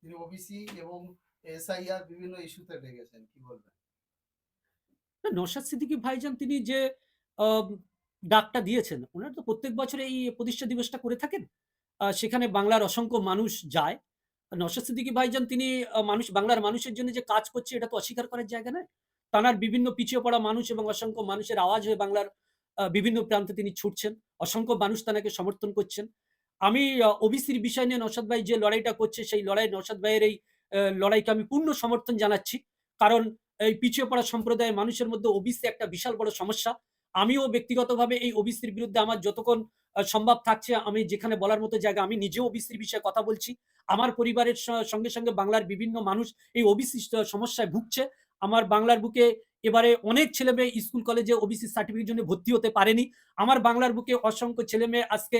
তিনি ওবিসি এবং এসআইআর বিভিন্ন ইস্যুতে লেগেছেন কি বলবেন? না, নওশাদ সিদ্দিকী ভাইজান তিনি যে ডাকটা দিয়েছেন ওনারা তো প্রত্যেক বছর এই প্রতিষ্ঠা দিবসটা করে থাকেন সেখানে বাংলার অসংখ্য মানুষ যায়। আর নওশাদ সিদ্দিকী ভাইজান তিনি মানুষ বাংলার মানুষের জন্য যে কাজ করছে এটা তো অস্বীকার করার জায়গা নয়। তানার বিভিন্ন পিছিয়ে পড়া মানুষ এবং অসংখ্য মানুষের আওয়াজ হয়ে বাংলার বিভিন্ন প্রান্তে তিনি ছুটছেন। অসংখ্য মানুষ তাকে সমর্থন করছেন। আমি ওবিসির বিষয় নিয়ে নওশাদ ভাই যে লড়াইটা করছে, সেই লড়াই নওশাদ ভাইয়ের এই লড়াইকে আমি পূর্ণ সমর্থন জানাচ্ছি। কারণ এই পিছিয়ে পড়া সম্প্রদায়ের মানুষের মধ্যে ওবিসি একটা বিশাল বড় সমস্যা। আমিও ব্যক্তিগতভাবে এই ওবিসির বিরুদ্ধে আমার যতক্ষণ সম্ভব থাকছে, আমি যেখানে বলার মতো জায়গা, আমি নিজেও ওবিসির বিষয়ে কথা বলছি। আমার পরিবারের সঙ্গে সঙ্গে বাংলার বিভিন্ন মানুষ এই ওবিসি সমস্যায় ভুগছে। আমার বাংলার বুকে এবারে অনেক ছেলে মেয়ে স্কুল, কলেজে ওবিসি সার্টিফিকেট জন্য ভর্তি হতে পারেনি। আমার বাংলার বুকে অসংখ্য ছেলে মেয়ে আজকে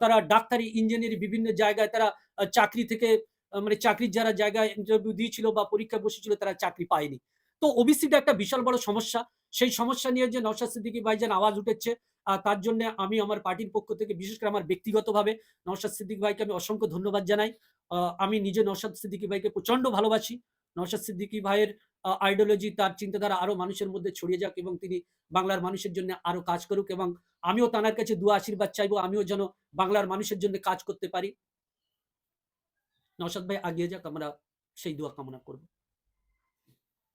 তারা ডাক্তারি ইঞ্জিনিয়ারিং বিভিন্ন জায়গায় তারা চাকরি থেকে মানে চাকরির যারা জায়গায় ইন্টারভিউ দিয়েছিল বা পরীক্ষা বসেছিল তারা চাকরি পায়নি। তো ওবিসিটা একটা বিশাল বড় সমস্যা। সেই সমস্যা নিয়ে যে নওশাদ সিদ্দিকী ভাইজান আওয়াজ উঠেছে তার জন্য আমি আমার পার্টির পক্ষ থেকে বিশেষ করে আমার ব্যক্তিগতভাবে নওশাদ সিদ্দিকী ভাইকে আমি অসংখ্য ধন্যবাদ জানাই। আমি নিজে নওশাদ সিদ্দিকী ভাইকে প্রচণ্ড ভালোবাসি। নওশাদ সিদ্দিকী ভাইয়ের আইডিওলজি তার চিন্তাধারা আরও মানুষের মধ্যে ছড়িয়ে যাক এবং তিনি বাংলার মানুষের জন্য আরও কাজ করুক এবং আমিও তানার কাছে দু আশীর্বাদ চাইব, আমিও যেন বাংলার মানুষের জন্য কাজ করতে পারি। নসাদ ভাই আগিয়ে যাক, আমরা সেই দোয়া কামনা করব।